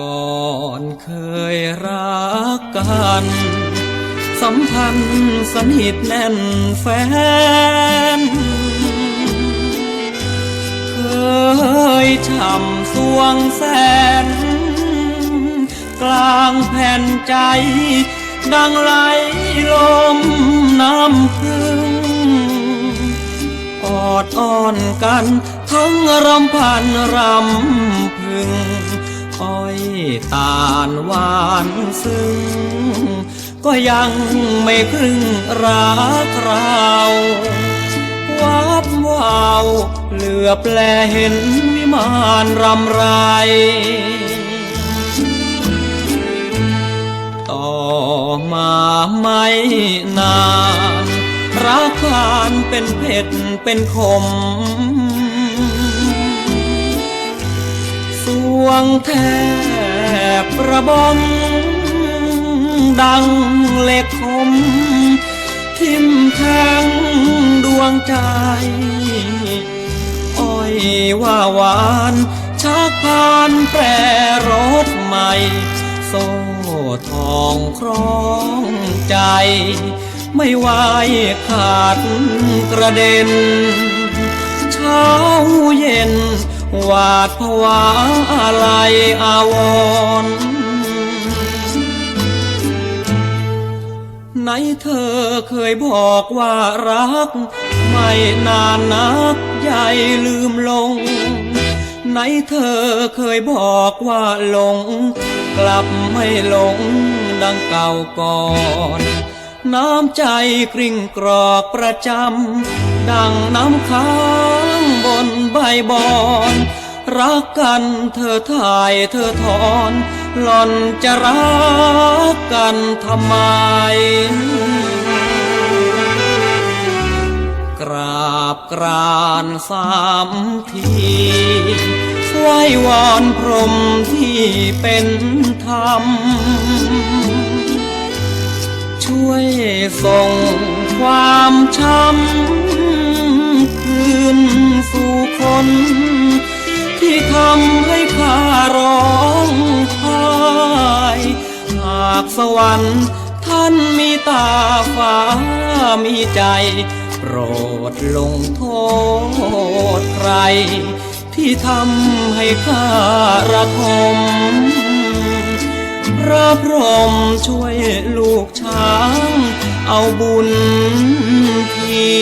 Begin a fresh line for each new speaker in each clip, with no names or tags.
ก่อนเคยรักกัน สัมพันธ์สนิทแน่นแฟน เคยช่ำสวงแสน กลางแผ่นใจ ดังไหลลมน้ำพึ่งออดอ้อนกัน ทั้งรำพันรำพึง อ้อยตาลหวานซึ้งก็ยังไม่ครึ่งรักเราวับวาวเหลือบแลเห็นวิมานรำไร ต่อมาไม่นานรักผ่านเป็นเผ็ดเป็นขม วงแทบระบม ดังเหล็กคม ทิ่มแทงดวงใจ อ้อยว่าหวานชักพานแปรรถใหม่ โซ่ทองคล้องใจ ไม่ไหวขาดกระเด็น เช้าเย็น หวาดผวาอะไรอาวรไหนเธอเคยบอกว่ารัก ไม่นานนักใหญ่ลืมลง ไหนเธอเคยบอกว่าหลง กลับไม่หลงดังเก่าก่อนน้ำใจกริ่งกรอกประจำ ดังน้ำค้าง ใบบอน รักกันเธอถ่ายเธอถอน หล่อนจะรักกันทำไม กราบกรานสามทีไหว้วอนพรหมที่เป็นธรรม ช่วยส่งความช้ำ นสู่คน ที่ทำให้ข้าร้องไห้หากสวรรค์ท่านมีตาฟ้ามีใจ โปรดลงโทษใคร ที่ทำให้ข้าระทมพระพรหมช่วยลูกช้าง เอาบุญที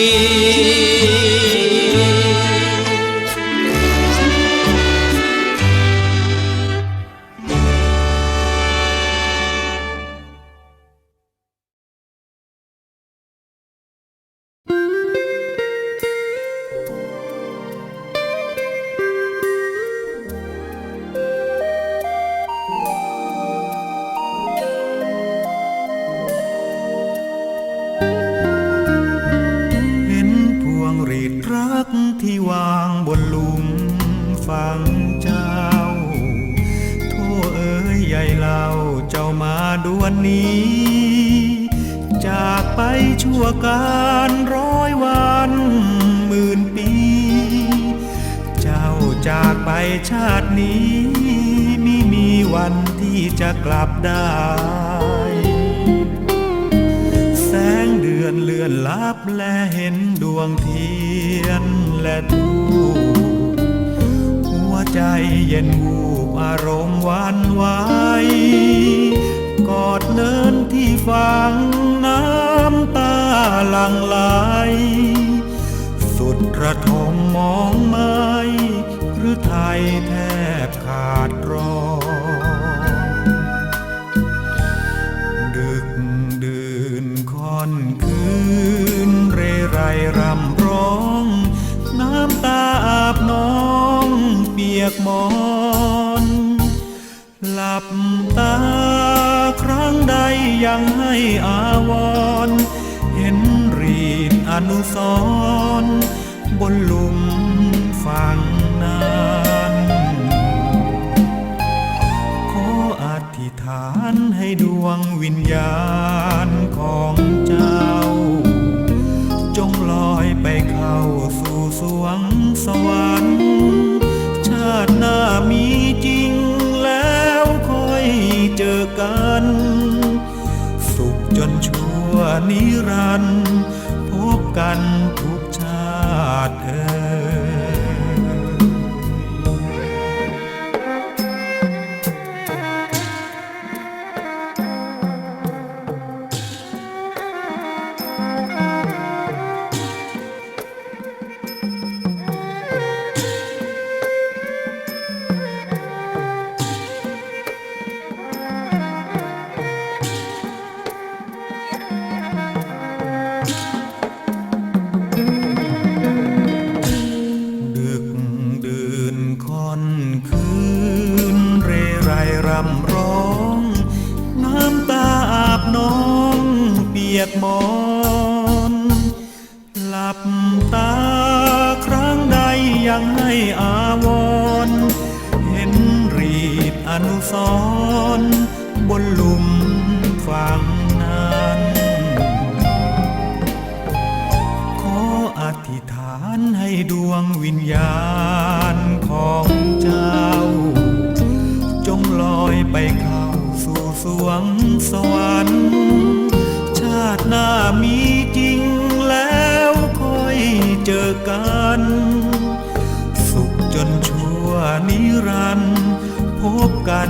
รีดรักที่วางบนหลุมฝังเจ้า โทษเอ๋ยใหญ่เล่าเจ้ามาด่วนนี้ จากไปชั่วการร้อยวันหมื่นปี เจ้าจากไปชาตินี้ ไม่มีวันที่จะกลับได้ รับและเห็นดวงเทียนและทูปหัวใจเย็นวูบอารมณ์หวันไหวกอดเนินที่ฟังน้ำตาหลังไหลสุดระทมมองมา ครั้งใดยังให้อาวร เห็นรีดอนุสรบนหลุมฝังนานขออธิษฐานให้ดวงวิญญาณของเจ้า จงลอยไปเข้าสู่สวงสวรรค์ นิรันพบกันทุ บตาครั้งใดยังให้อาวรเห็นรีดอนุสรบนหลว กัน สุขจนชั่วนิรันดร์พบกัน